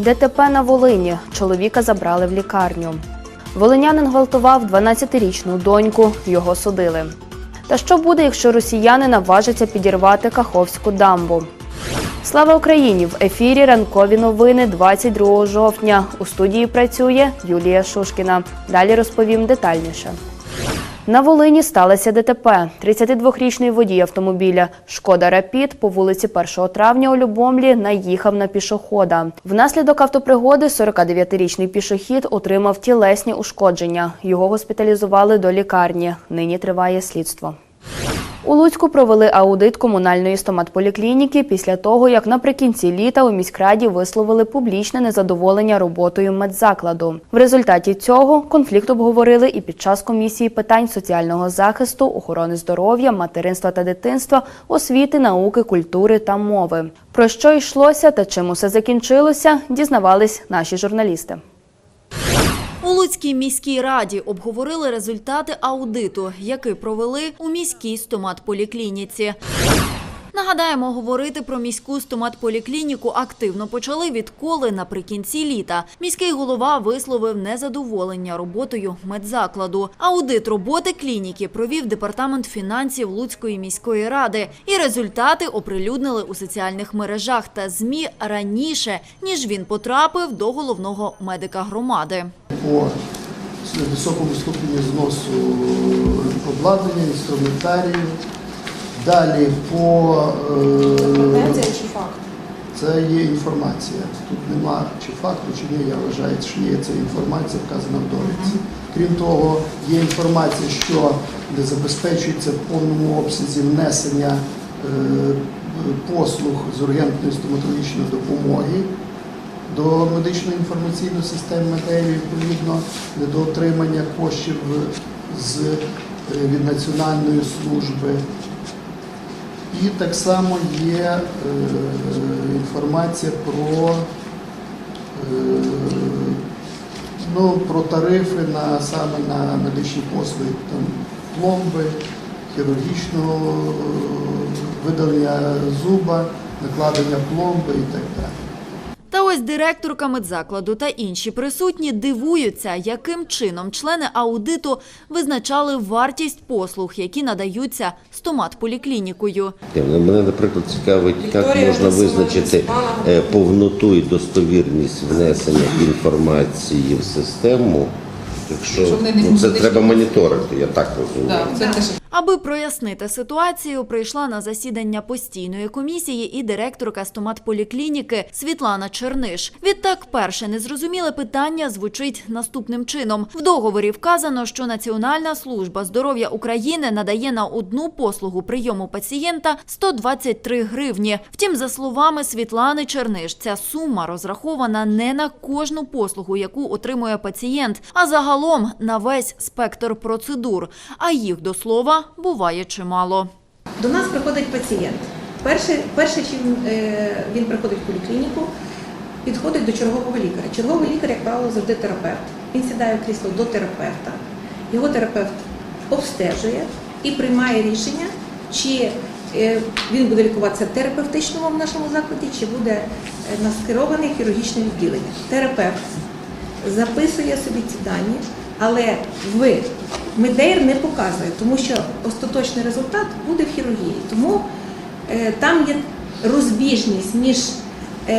ДТП на Волині. Чоловіка забрали в лікарню. Волинянин гвалтував 12-річну доньку. Його судили. Та що буде, якщо росіяни наважаться підірвати Каховську дамбу? Слава Україні! В ефірі ранкові новини 22 жовтня. У студії працює Юлія Шушкіна. Далі розповім детальніше. На Волині сталося ДТП. 32-річний водій автомобіля Шкода Рапід по вулиці 1 травня у Любомлі наїхав на пішохода. Внаслідок автопригоди 49-річний пішохід отримав тілесні ушкодження. Його госпіталізували до лікарні. Нині триває слідство. У Луцьку провели аудит комунальної стоматполіклініки після того, як наприкінці літа у міськраді висловили публічне незадоволення роботою медзакладу. В результаті цього конфлікт обговорили і під час комісії питань соціального захисту, охорони здоров'я, материнства та дитинства, освіти, науки, культури та мови. Про що йшлося та чим усе закінчилося, дізнавались наші журналісти. У Луцькій міській раді обговорили результати аудиту, який провели у міській стоматполіклініці. Нагадаємо, говорити про міську стоматполіклініку активно почали відколи наприкінці літа. Міський голова висловив незадоволення роботою медзакладу. Аудит роботи клініки провів департамент фінансів Луцької міської ради, і результати оприлюднили у соціальних мережах та змі раніше ніж він потрапив до головного медика громади. по високому ступені зносу обладнання, інструментарію. Далі по е, чи факт? це є інформація. Тут нема чи факту, чи ні, я вважаю, що є ця інформація вказана в довідці. Крім того, є інформація, що не забезпечується в повному обсязі внесення е, послуг з ургентної стоматологічної допомоги до медичної інформаційної системи матерії, відповідно, недоотримання коштів з, е, від Національної служби. І так само є е, інформація про, е, ну, про тарифи на, саме на медичні послуги, там, пломби, хірургічного е, видалення зуба, накладення пломби і так далі. Ось директорка медзакладу та інші присутні дивуються, яким чином члени аудиту визначали вартість послуг, які надаються стоматполіклінікою. Мене, наприклад, цікавить, як можна визначити е, повноту і достовірність внесення інформації в систему, якщо Щоб не ну, це треба моніторити, я так розумію. Так, це теж Аби прояснити ситуацію, прийшла на засідання постійної комісії і директорка стоматполіклініки Світлана Черниш. Відтак, перше незрозуміле питання звучить наступним чином: в договорі вказано, що Національна служба здоров'я України надає на одну послугу прийому пацієнта 123 гривні. Втім, за словами Світлани Черниш, ця сума розрахована не на кожну послугу, яку отримує пацієнт, а загалом на весь спектр процедур. А їх до слова буває чимало. До нас приходить пацієнт. Перше, перше чим він приходить в поліклініку, підходить до чергового лікаря. Черговий лікар, як правило, завжди терапевт. Він сідає в крісло до терапевта. Його терапевт обстежує і приймає рішення, чи е, він буде лікуватися терапевтичному в нашому закладі, чи буде е, на скероване хірургічне відділення. Терапевт записує собі ці дані, але в Медейр не показує, тому що остаточний результат буде в хірургії. Тому е, там є розбіжність між е,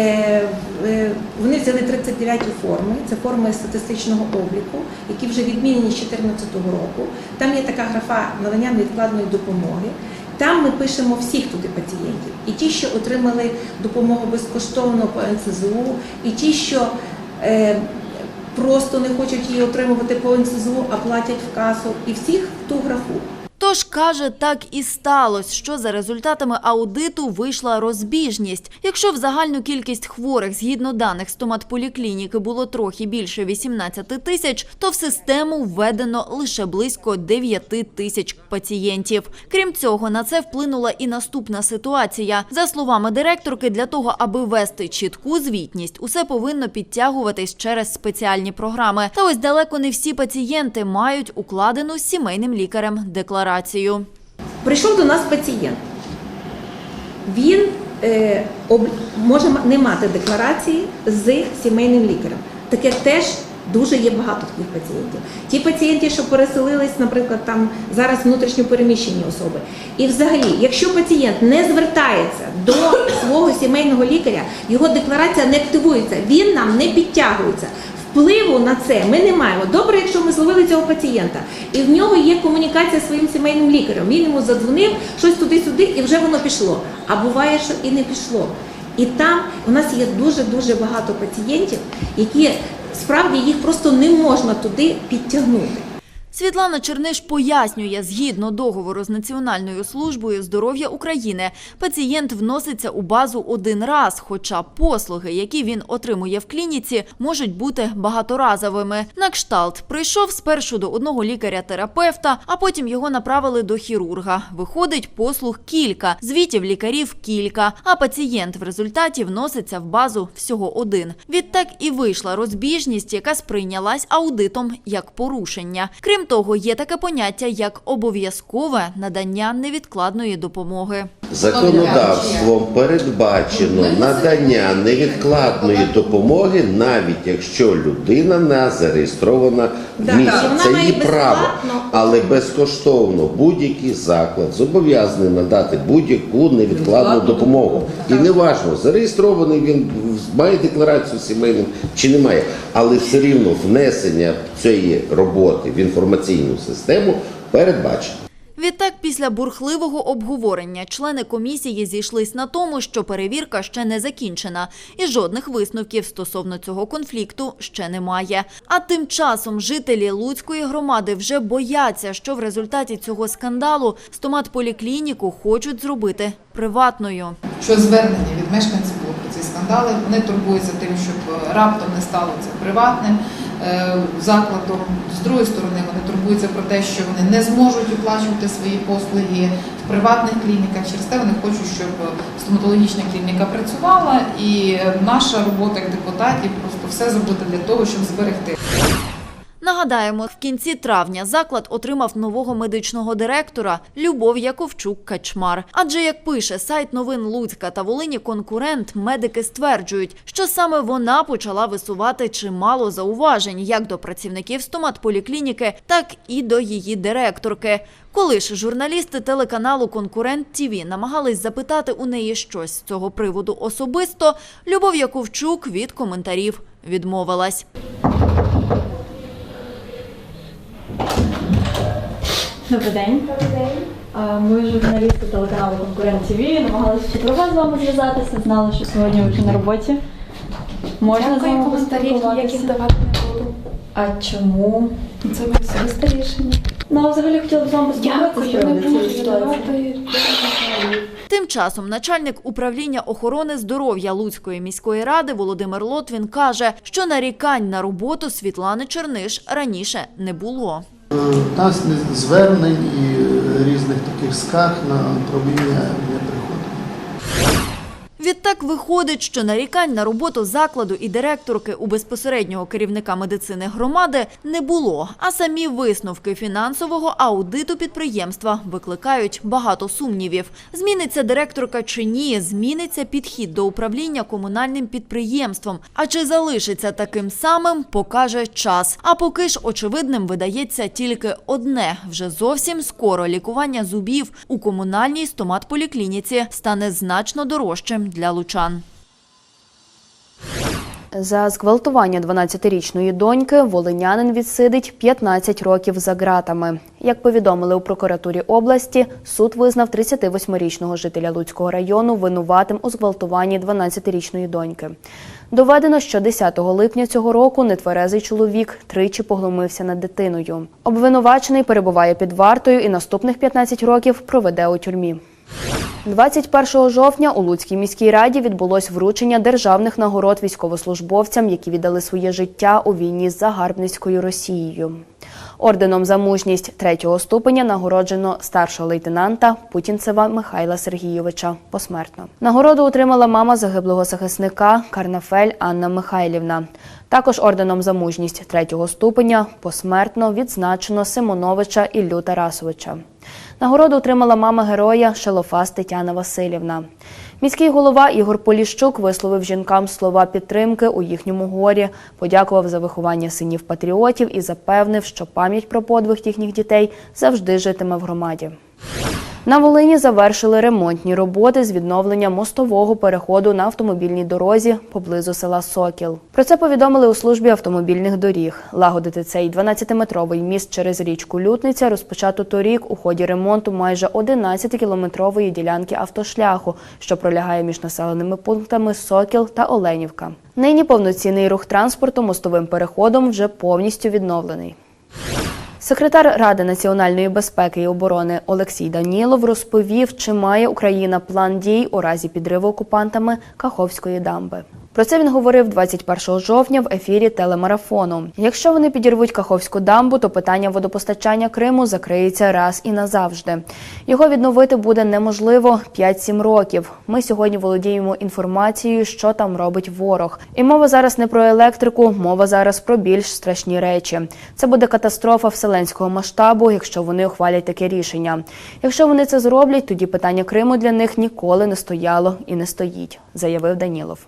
е, вони взяли 39 форми, це форми статистичного обліку, які вже відмінені з 2014 року. Там є така графа надання невідкладної допомоги. Там ми пишемо всіх туди пацієнтів. І ті, що отримали допомогу безкоштовно по НСЗУ, і ті, що просто не хочуть її отримувати по НСЗУ, а платять в касу, і всіх в ту графу. Тож каже, так і сталося, що за результатами аудиту вийшла розбіжність. Якщо в загальну кількість хворих згідно даних стоматполіклініки було трохи більше 18 тисяч, то в систему введено лише близько 9 тисяч пацієнтів. Крім цього, на це вплинула і наступна ситуація. За словами директорки, для того, аби вести чітку звітність, усе повинно підтягуватись через спеціальні програми. Та ось далеко не всі пацієнти мають укладену сімейним лікарем декларацію. Прийшов до нас пацієнт. Він е, об, може не мати декларації з сімейним лікарем. Таке теж дуже є багато таких пацієнтів. Ті пацієнти, що переселились, наприклад, там зараз внутрішньо переміщені особи. І взагалі, якщо пацієнт не звертається до свого сімейного лікаря, його декларація не активується, він нам не підтягується. Впливу на це ми не маємо. Добре, якщо ми зловили цього пацієнта, і в нього є комунікація з своїм сімейним лікарем. Він йому задзвонив, щось туди-сюди, і вже воно пішло. А буває, що і не пішло. І там у нас є дуже дуже багато пацієнтів, які справді їх просто не можна туди підтягнути. Світлана Черниш пояснює, згідно договору з Національною службою здоров'я України, пацієнт вноситься у базу один раз, хоча послуги, які він отримує в клініці, можуть бути багаторазовими. На кшталт прийшов спершу до одного лікаря-терапевта, а потім його направили до хірурга. Виходить послуг кілька, звітів лікарів кілька, а пацієнт в результаті вноситься в базу всього один. Відтак і вийшла розбіжність, яка сприйнялась аудитом як порушення. Крім того, є таке поняття як обов'язкове надання невідкладної допомоги. Законодавством передбачено надання невідкладної допомоги, навіть якщо людина не зареєстрована в місті. Це її право, але безкоштовно будь-який заклад зобов'язаний надати будь-яку невідкладну допомогу. І неважно, зареєстрований він має декларацію сімейним чи немає, але все рівно внесення цієї роботи в інформаційну систему передбачено. Відтак, після бурхливого обговорення члени комісії зійшлись на тому, що перевірка ще не закінчена, і жодних висновків стосовно цього конфлікту ще немає. А тим часом жителі Луцької громади вже бояться, що в результаті цього скандалу стоматполіклініку хочуть зробити приватною. що звернення від мешканців про ці скандали. Вони турбуються тим, щоб е, раптом не стало це приватним закладом. З другої сторони, вони турбуються про те, що вони не зможуть оплачувати свої послуги в приватних клініках. Через те вони хочуть, щоб стоматологічна клініка працювала, і е, наша робота як депутатів просто все зробити для того, щоб зберегти. Нагадаємо, в кінці травня заклад отримав нового медичного директора Любов Яковчук Качмар. Адже як пише сайт новин Луцька та Волині конкурент, медики стверджують, що саме вона почала висувати чимало зауважень як до працівників стоматполіклініки, так і до її директорки. Коли ж журналісти телеканалу Конкурент ТІВІ намагались запитати у неї щось з цього приводу особисто, Любов Яковчук від коментарів відмовилась. Добрий день. А, Ми журналісти телеканалу Конкурент ТВ намагалися ще про вас з вами зв'язатися, знали, що сьогодні ви вже на роботі. Можна з вами коментарів ніяких давати не буду. А чому? Це моє особисте рішення. Ну, а взагалі хотіла б з вами поспілкуватися Дякую, не буду давати. Тим часом начальник управління охорони здоров'я Луцької міської ради Володимир Лотвін каже, що нарікань на роботу Світлани Черниш раніше не було. Е, У нас не- звернень і е, різних таких скарг на управління. Відтак виходить, що нарікань на роботу закладу і директорки у безпосереднього керівника медицини громади не було. А самі висновки фінансового аудиту підприємства викликають багато сумнівів. Зміниться директорка чи ні, зміниться підхід до управління комунальним підприємством. А чи залишиться таким самим, покаже час. А поки ж очевидним видається тільки одне: вже зовсім скоро лікування зубів у комунальній стоматполіклініці стане значно дорожчим для лучан. За зґвалтування 12-річної доньки волинянин відсидить 15 років за ґратами. Як повідомили у прокуратурі області, суд визнав 38-річного жителя Луцького району винуватим у зґвалтуванні 12-річної доньки. Доведено, що 10 липня цього року нетверезий чоловік тричі поглумився над дитиною. Обвинувачений перебуває під вартою і наступних 15 років проведе у тюрмі. 21 жовтня у Луцькій міській раді відбулось вручення державних нагород військовослужбовцям, які віддали своє життя у війні з загарбницькою Росією. Орденом за мужність третього ступеня нагороджено старшого лейтенанта Путінцева Михайла Сергійовича посмертно. Нагороду отримала мама загиблого захисника Карнафель Анна Михайлівна. Також орденом за мужність третього ступеня посмертно відзначено Симоновича Іллю Тарасовича. Нагороду отримала мама героя Шелофас Тетяна Васильівна. Міський голова Ігор Поліщук висловив жінкам слова підтримки у їхньому горі, подякував за виховання синів патріотів і запевнив, що пам'ять про подвиг їхніх дітей завжди житиме в громаді. На Волині завершили ремонтні роботи з відновлення мостового переходу на автомобільній дорозі поблизу села Сокіл. Про це повідомили у службі автомобільних доріг. Лагодити цей 12-метровий міст через річку Лютниця розпочато торік у ході ремонту майже 11-кілометрової ділянки автошляху, що пролягає між населеними пунктами Сокіл та Оленівка. Нині повноцінний рух транспорту мостовим переходом вже повністю відновлений. Секретар Ради національної безпеки і оборони Олексій Данілов розповів, чи має Україна план дій у разі підриву окупантами Каховської дамби. Про це він говорив 21 жовтня в ефірі телемарафону. Якщо вони підірвуть Каховську дамбу, то питання водопостачання Криму закриється раз і назавжди. Його відновити буде неможливо 5-7 років. Ми сьогодні володіємо інформацією, що там робить ворог. І мова зараз не про електрику, мова зараз про більш страшні речі. Це буде катастрофа вселенського масштабу, якщо вони ухвалять таке рішення. Якщо вони це зроблять, тоді питання Криму для них ніколи не стояло і не стоїть, заявив Данілов.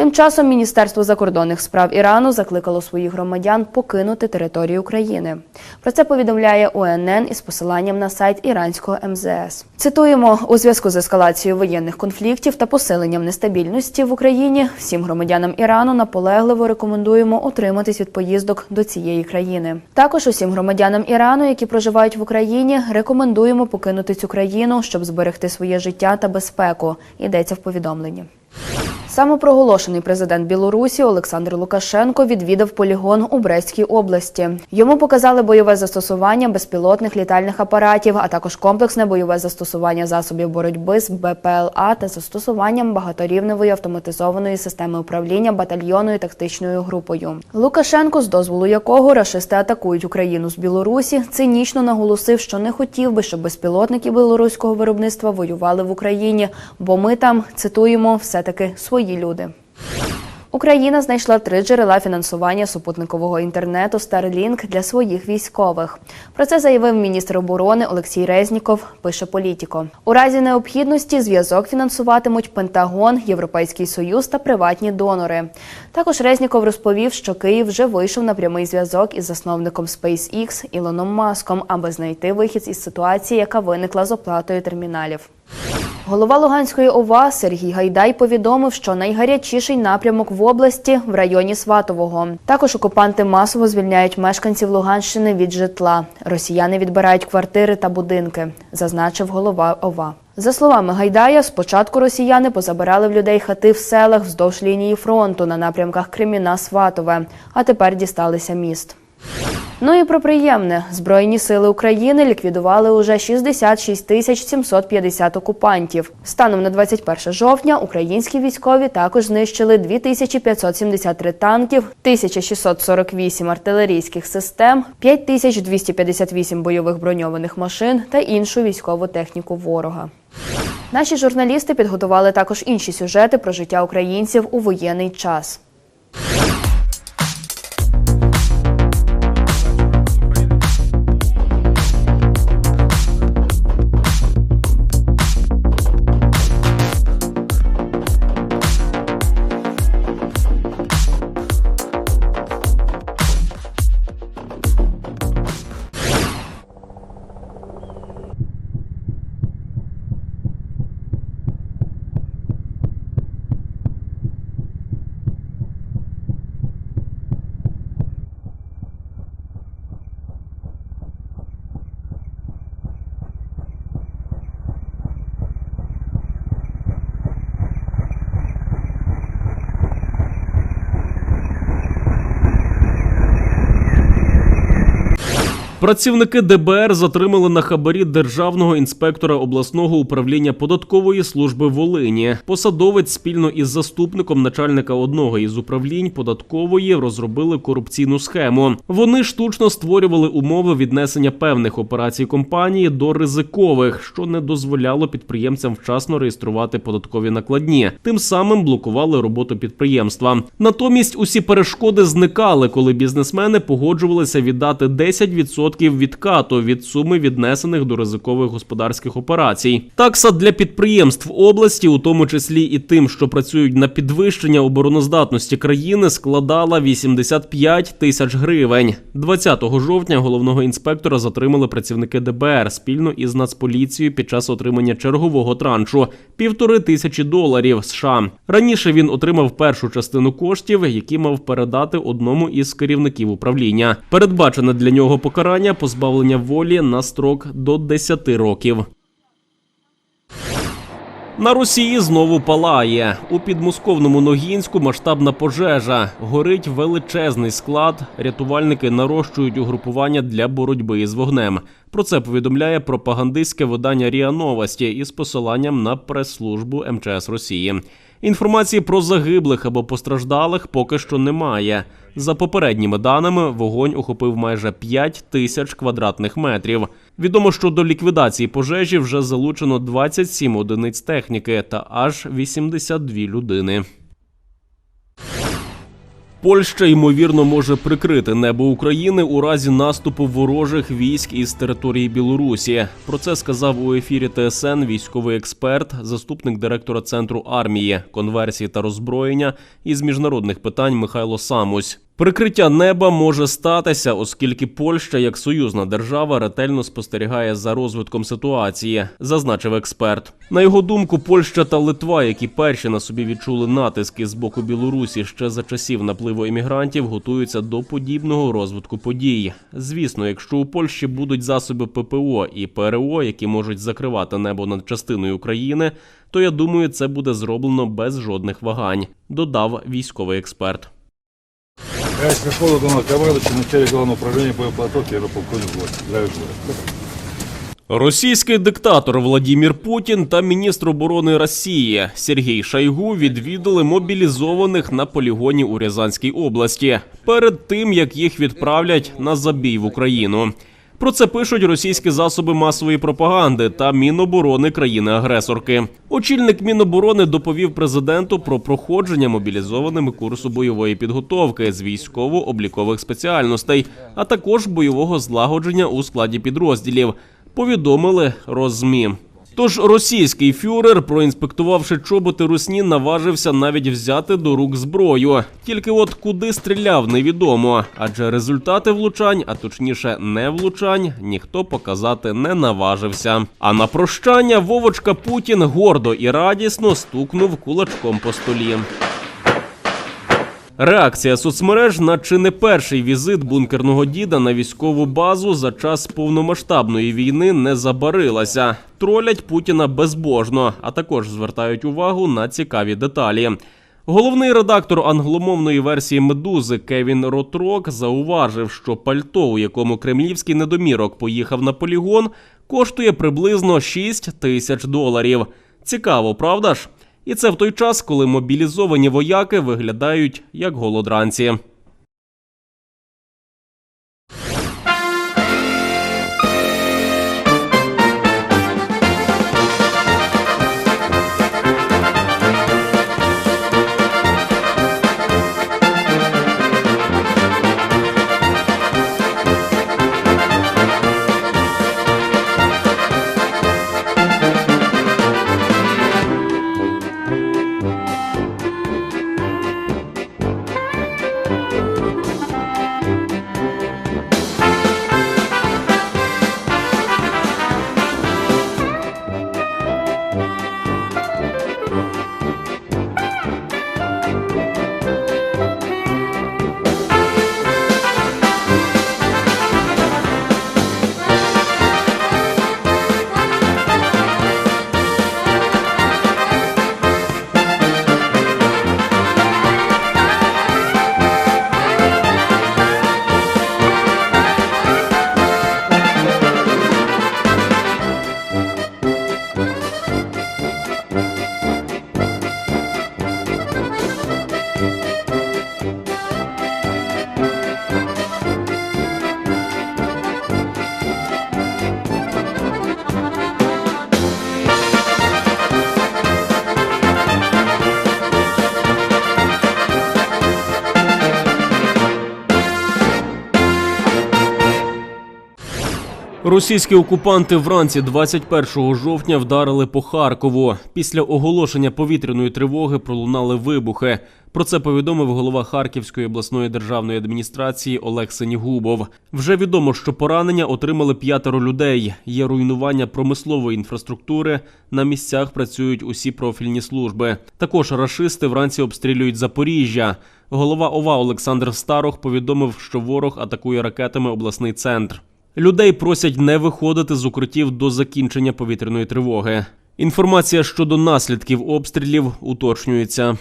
Тим часом Міністерство закордонних справ Ірану закликало своїх громадян покинути територію України. Про це повідомляє УНН із посиланням на сайт іранського МЗС. Цитуємо у зв'язку з ескалацією воєнних конфліктів та посиленням нестабільності в Україні. Всім громадянам Ірану наполегливо рекомендуємо утриматись від поїздок до цієї країни. Також усім громадянам Ірану, які проживають в Україні, рекомендуємо покинути цю країну, щоб зберегти своє життя та безпеку. Йдеться в повідомленні. Самопроголошений президент Білорусі Олександр Лукашенко відвідав полігон у Брестській області. Йому показали бойове застосування безпілотних літальних апаратів, а також комплексне бойове застосування засобів боротьби з БПЛА та застосуванням багаторівневої автоматизованої системи управління батальйонною тактичною групою. Лукашенко, з дозволу якого рашисти атакують Україну з Білорусі, цинічно наголосив, що не хотів би, щоб безпілотники білоруського виробництва воювали в Україні, бо ми там цитуємо все таки свої люди. Україна знайшла три джерела фінансування супутникового інтернету Starlink для своїх військових. Про це заявив міністр оборони Олексій Резніков. Пише Політіко. У разі необхідності зв'язок фінансуватимуть Пентагон, Європейський Союз та приватні донори. Також Резніков розповів, що Київ вже вийшов на прямий зв'язок із засновником SpaceX Ілоном Маском, аби знайти вихід із ситуації, яка виникла з оплатою терміналів. Голова Луганської ОВА Сергій Гайдай повідомив, що найгарячіший напрямок в області в районі Сватового. Також окупанти масово звільняють мешканців Луганщини від житла. Росіяни відбирають квартири та будинки, зазначив голова ОВА. За словами Гайдая, спочатку росіяни позабирали в людей хати в селах вздовж лінії фронту на напрямках Креміна Сватове, а тепер дісталися міст. Ну і про приємне. Збройні сили України ліквідували уже 66 тисяч 750 окупантів. Станом на 21 жовтня українські військові також знищили 2573 танків, 1648 артилерійських систем, 5258 бойових броньованих машин та іншу військову техніку ворога. Наші журналісти підготували також інші сюжети про життя українців у воєнний час. Працівники ДБР затримали на хабарі державного інспектора обласного управління податкової служби Волині. Посадовець спільно із заступником начальника одного із управлінь податкової розробили корупційну схему. Вони штучно створювали умови віднесення певних операцій компанії до ризикових, що не дозволяло підприємцям вчасно реєструвати податкові накладні. Тим самим блокували роботу підприємства. Натомість усі перешкоди зникали, коли бізнесмени погоджувалися віддати 10% 10% відкату від суми віднесених до ризикових господарських операцій. Такса для підприємств області, у тому числі і тим, що працюють на підвищення обороноздатності країни, складала 85 тисяч гривень. 20 жовтня головного інспектора затримали працівники ДБР спільно із Нацполіцією під час отримання чергового траншу півтори тисячі доларів США. Раніше він отримав першу частину коштів, які мав передати одному із керівників управління. Передбачене для нього покарання позбавлення волі на строк до 10 років. На Росії знову палає. У підмосковному Ногінську масштабна пожежа. Горить величезний склад. Рятувальники нарощують угрупування для боротьби із вогнем. Про це повідомляє пропагандистське видання РІА Новості із посиланням на прес-службу МЧС Росії. Інформації про загиблих або постраждалих поки що немає. За попередніми даними, вогонь охопив майже 5 тисяч квадратних метрів. Відомо, що до ліквідації пожежі вже залучено 27 одиниць техніки та аж 82 людини. Польща ймовірно може прикрити небо України у разі наступу ворожих військ із території Білорусі. Про це сказав у ефірі ТСН військовий експерт, заступник директора центру армії, конверсії та роззброєння із міжнародних питань Михайло Самусь. Прикриття неба може статися, оскільки Польща, як союзна держава, ретельно спостерігає за розвитком ситуації, зазначив експерт. На його думку, Польща та Литва, які перші на собі відчули натиски з боку Білорусі ще за часів напливу іммігрантів, готуються до подібного розвитку подій. Звісно, якщо у Польщі будуть засоби ППО і ПРО, які можуть закривати небо над частиною України, то я думаю, це буде зроблено без жодних вагань, додав військовий експерт. Я Михайло Главнокомандующий, начальник главного управления боеподготовки, аэрополковник желаю. Російський диктатор Владімір Путін та міністр оборони Росії Сергій Шайгу відвідали мобілізованих на полігоні у Рязанській області перед тим як їх відправлять на забій в Україну. Про це пишуть російські засоби масової пропаганди та Міноборони країни-агресорки. Очільник Міноборони доповів президенту про проходження мобілізованими курсу бойової підготовки з військово-облікових спеціальностей, а також бойового злагодження у складі підрозділів. Повідомили Розмі. Тож російський фюрер, проінспектувавши чоботи русні, наважився навіть взяти до рук зброю. Тільки от куди стріляв, невідомо. Адже результати влучань, а точніше не влучань, ніхто показати не наважився. А на прощання Вовочка Путін гордо і радісно стукнув кулачком по столі. Реакція соцмереж на чи не перший візит бункерного діда на військову базу за час повномасштабної війни не забарилася. Тролять Путіна безбожно, а також звертають увагу на цікаві деталі. Головний редактор англомовної версії медузи Кевін Ротрок зауважив, що пальто, у якому кремлівський недомірок поїхав на полігон, коштує приблизно 6 тисяч доларів. Цікаво, правда ж? І це в той час, коли мобілізовані вояки виглядають як голодранці. Російські окупанти вранці 21 жовтня вдарили по Харкову. Після оголошення повітряної тривоги пролунали вибухи. Про це повідомив голова Харківської обласної державної адміністрації Олег Сенігубов. Вже відомо, що поранення отримали п'ятеро людей. Є руйнування промислової інфраструктури. На місцях працюють усі профільні служби. Також рашисти вранці обстрілюють Запоріжжя. Голова ОВА Олександр Старох повідомив, що ворог атакує ракетами обласний центр. Людей просять не виходити з укриттів до закінчення повітряної тривоги. Інформація щодо наслідків обстрілів уточнюється.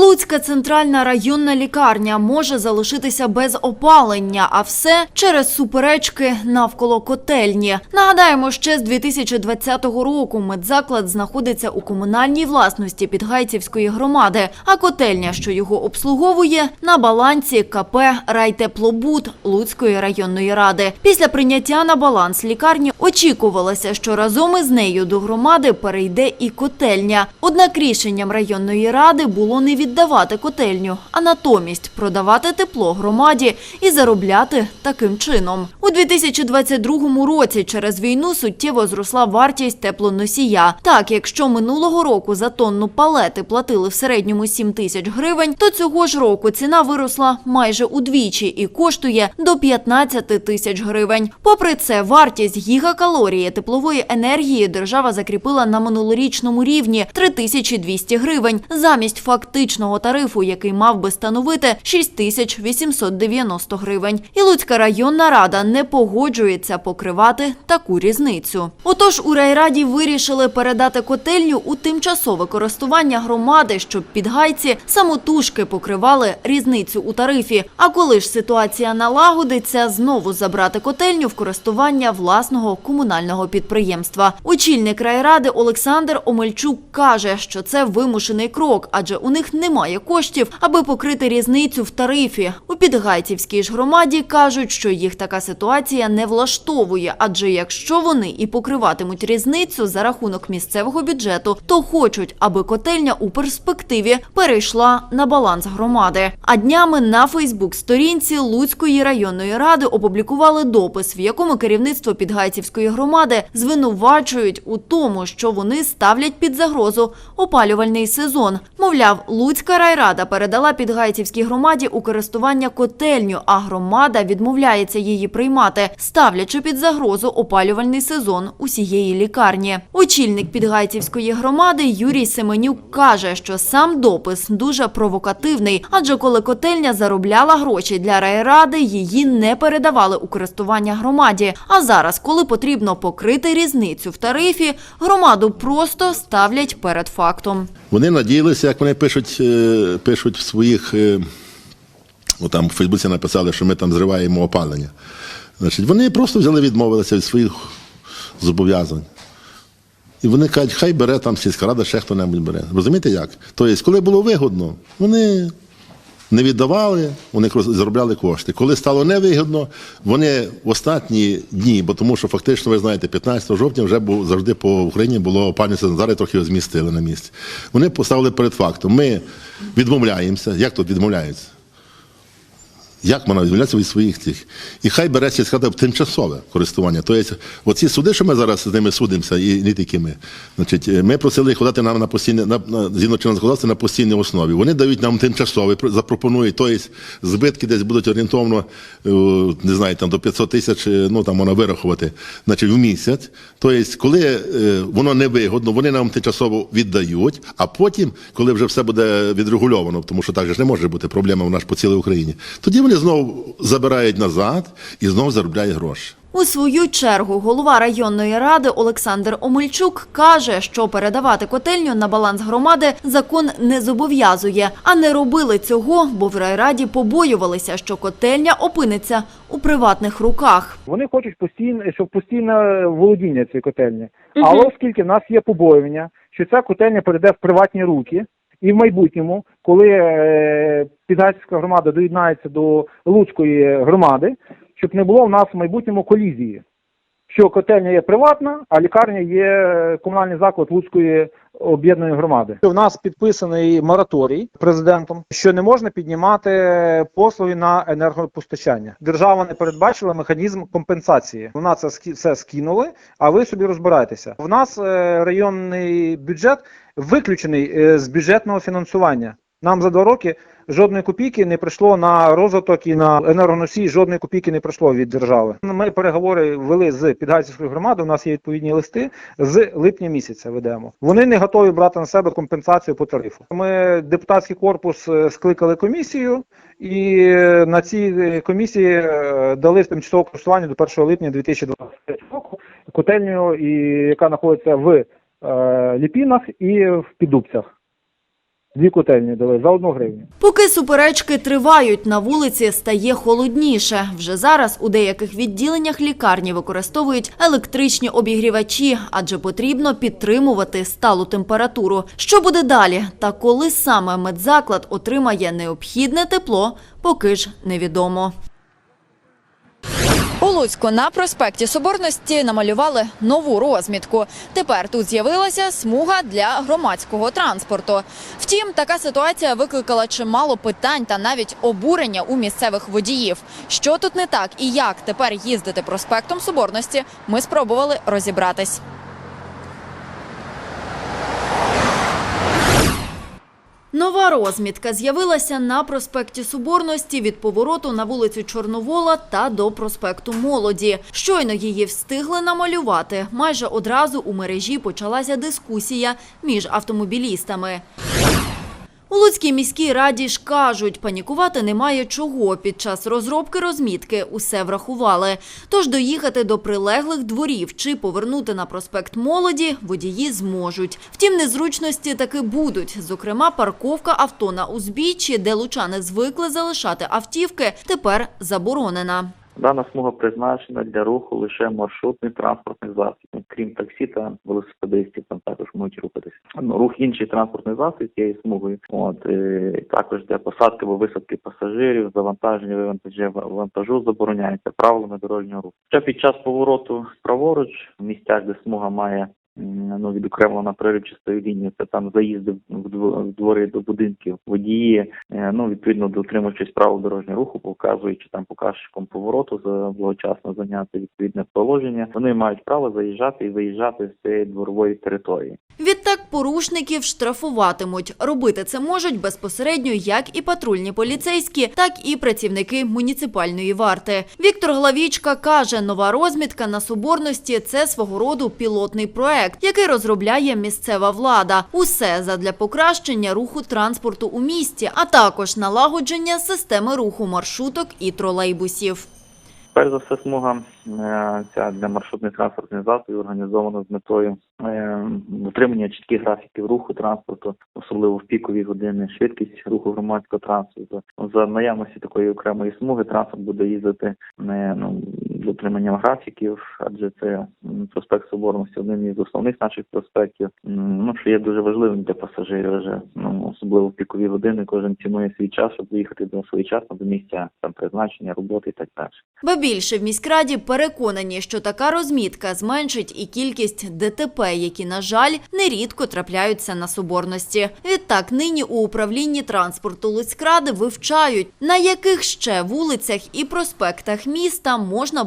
Луцька центральна районна лікарня може залишитися без опалення, а все через суперечки навколо котельні. Нагадаємо, ще з 2020 року медзаклад знаходиться у комунальній власності Підгайцівської громади, а котельня, що його обслуговує, на балансі КП Райтеплобуд Луцької районної ради. Після прийняття на баланс лікарні очікувалося, що разом із нею до громади перейде і котельня. Однак рішенням районної ради було не віддавати котельню, а натомість продавати тепло громаді і заробляти таким чином. У 2022 році через війну суттєво зросла вартість теплоносія. Так, якщо минулого року за тонну палети платили в середньому 7 тисяч гривень, то цього ж року ціна виросла майже удвічі і коштує до 15 тисяч гривень. Попри це, вартість гігакалорії теплової енергії держава закріпила на минулорічному рівні 3200 гривень замість фактичного тарифу, який мав би становити 6890 гривень. І Луцька районна рада не погоджується покривати таку різницю. Отож, у райраді вирішили передати котельню у тимчасове користування громади, щоб підгайці самотужки покривали різницю у тарифі. А коли ж ситуація налагодиться, знову забрати котельню в користування власного комунального підприємства. Очільник райради Олександр Омельчук каже, що це вимушений крок, адже у них немає коштів, аби покрити різницю в тарифі. У Підгайцівській ж громаді кажуть, що їх така ситуація не влаштовує, адже якщо вони і покриватимуть різницю за рахунок місцевого бюджету, то хочуть, аби котельня у перспективі перейшла на баланс громади. А днями на Фейсбук-сторінці Луцької районної ради опублікували допис, в якому керівництво Підгайцівської громади звинувачують у тому, що вони ставлять під загрозу опалювальний сезон. Мовляв, Луцька райрада передала Підгайцівській громаді у користування котельню, а громада відмовляється її приймати, ставлячи під загрозу опалювальний сезон усієї лікарні. Очільник Підгайцівської громади Юрій Семенюк каже, що сам допис дуже провокативний, адже коли котельня заробляла гроші для райради, її не передавали у користування громаді. А зараз, коли потрібно покрити різницю в тарифі, громаду просто ставлять перед фактом. Вони надіялися, як вони пишуть, е, пишуть в своїх, ну о, там в Фейсбуці написали, що ми там зриваємо опалення. Значить, вони просто взяли, відмовилися від своїх зобов'язань. І вони кажуть, хай бере там сільська рада, ще хто-небудь бере. Розумієте як? Тобто, коли було вигодно, вони не віддавали, вони заробляли кошти. Коли стало невигідно, вони в останні дні, бо тому що фактично, ви знаєте, 15 жовтня вже був завжди по Україні було опалювальний сезон, трохи його змістили на місці. Вони поставили перед фактом. Ми відмовляємося. Як тут відмовляються? Як вона відмовляється від своїх цих? І хай бере рада в тимчасове користування. Тобто, оці суди, що ми зараз з ними судимося, і не тільки ми. Значить, е, ми просили їх нам на постійне, на, на згідно чинного законодавства на постійній основі. Вони дають нам тимчасове, запропонують, тобто збитки десь будуть орієнтовно, е, не знаю, там до 500 тисяч, е, ну там можна вирахувати, значить, в місяць. Тобто, коли воно невигодно, вони нам тимчасово віддають, а потім, коли вже все буде відрегульовано, тому що так же ж не може бути проблема в нас по цілій Україні, тоді вони знову забирають назад і знову заробляють гроші. У свою чергу голова районної ради Олександр Омельчук каже, що передавати котельню на баланс громади закон не зобов'язує, а не робили цього, бо в райраді побоювалися, що котельня опиниться у приватних руках. Вони хочуть постійно, щоб постійне володіння цієї котельні. Але оскільки в нас є побоювання, що ця котельня перейде в приватні руки, і в майбутньому, коли е, громада доєднається до Луцької громади, щоб не було в нас в майбутньому колізії. Що котельня є приватна, а лікарня є комунальний заклад Луцької об'єднаної громади. У нас підписаний мораторій президентом, що не можна піднімати послуги на енергопостачання. Держава не передбачила механізм компенсації. Вона це все скинули, а ви собі розбирайтеся. В нас е, районний бюджет виключений е, з бюджетного фінансування. Нам за два роки жодної копійки не прийшло на розвиток і на енергоносії, жодної копійки не прийшло від держави. Ми переговори вели з Підгайцівською громадою. У нас є відповідні листи з липня місяця. Ведемо. Вони не готові брати на себе компенсацію по тарифу. Ми депутатський корпус е, скликали комісію, і е, на цій е, комісії дали тимчасове користування до 1 липня 2023 року котельню, і яка знаходиться в Ліпінах і в Підубцях. Дві котельні дали за одну гривню. Поки суперечки тривають, на вулиці стає холодніше. Вже зараз у деяких відділеннях лікарні використовують електричні обігрівачі, адже потрібно підтримувати сталу температуру. Що буде далі? Та коли саме медзаклад отримає необхідне тепло, поки ж невідомо. У Луцьку на проспекті Соборності намалювали нову розмітку. Тепер тут з'явилася смуга для громадського транспорту. Втім, така ситуація викликала чимало питань та навіть обурення у місцевих водіїв. Що тут не так і як тепер їздити проспектом Соборності, ми спробували розібратись. Нова розмітка з'явилася на проспекті Соборності від повороту на вулицю Чорновола та до проспекту Молоді. Щойно її встигли намалювати. Майже одразу у мережі почалася дискусія між автомобілістами. У Луцькій міській раді ж кажуть, панікувати немає чого. Під час розробки розмітки усе врахували. Тож доїхати до прилеглих дворів чи повернути на проспект Молоді водії зможуть. Втім, незручності таки будуть. Зокрема, парковка авто на узбіччі, де лучани звикли залишати автівки, тепер заборонена. Дана смуга призначена для руху лише маршрутних транспортних засобів, крім таксі та велосипедистів, там також можуть рухатися. Ну, рух інших транспортних засобів цією смугою. От і також для посадки або висадки пасажирів, завантаження вивантаження вантажу забороняється правилами дорожнього руху. Ще під час повороту праворуч в місцях, де смуга має ну, відокремлена приривчастою лінією, це там заїзди в двори до будинків, водії, е, ну відповідно дотримуючись правил дорожнього руху, показуючи там показчиком повороту за благочасно зайняти відповідне положення, вони мають право заїжджати і виїжджати з цієї дворової території. Відтак порушників штрафуватимуть. Робити це можуть безпосередньо як і патрульні поліцейські, так і працівники муніципальної варти. Віктор Главічка каже, нова розмітка на Соборності – це свого роду пілотний проект, який розробляє місцева влада. Усе задля покращення руху транспорту у місті, а також налагодження системи руху маршруток і тролейбусів. Перш за все, смуга е, ця для маршрутних транспортних засобів організована з метою е, дотримання чітких графіків руху транспорту, особливо в пікові години, швидкість руху громадського транспорту. За наявності такої окремої смуги транспорт буде їздити не ну дотриманням графіків, адже це проспект Соборності один із основних наших проспектів. Ну що є дуже важливим для пасажирів, вже ну особливо в пікові години. Кожен цінує свій час, щоб доїхати до своєчасно до місця там призначення, роботи і так далі. Ба більше в міськраді переконані, що така розмітка зменшить і кількість ДТП, які, на жаль, нерідко трапляються на соборності. Відтак, нині у управлінні транспорту Луцькради вивчають, на яких ще вулицях і проспектах міста можна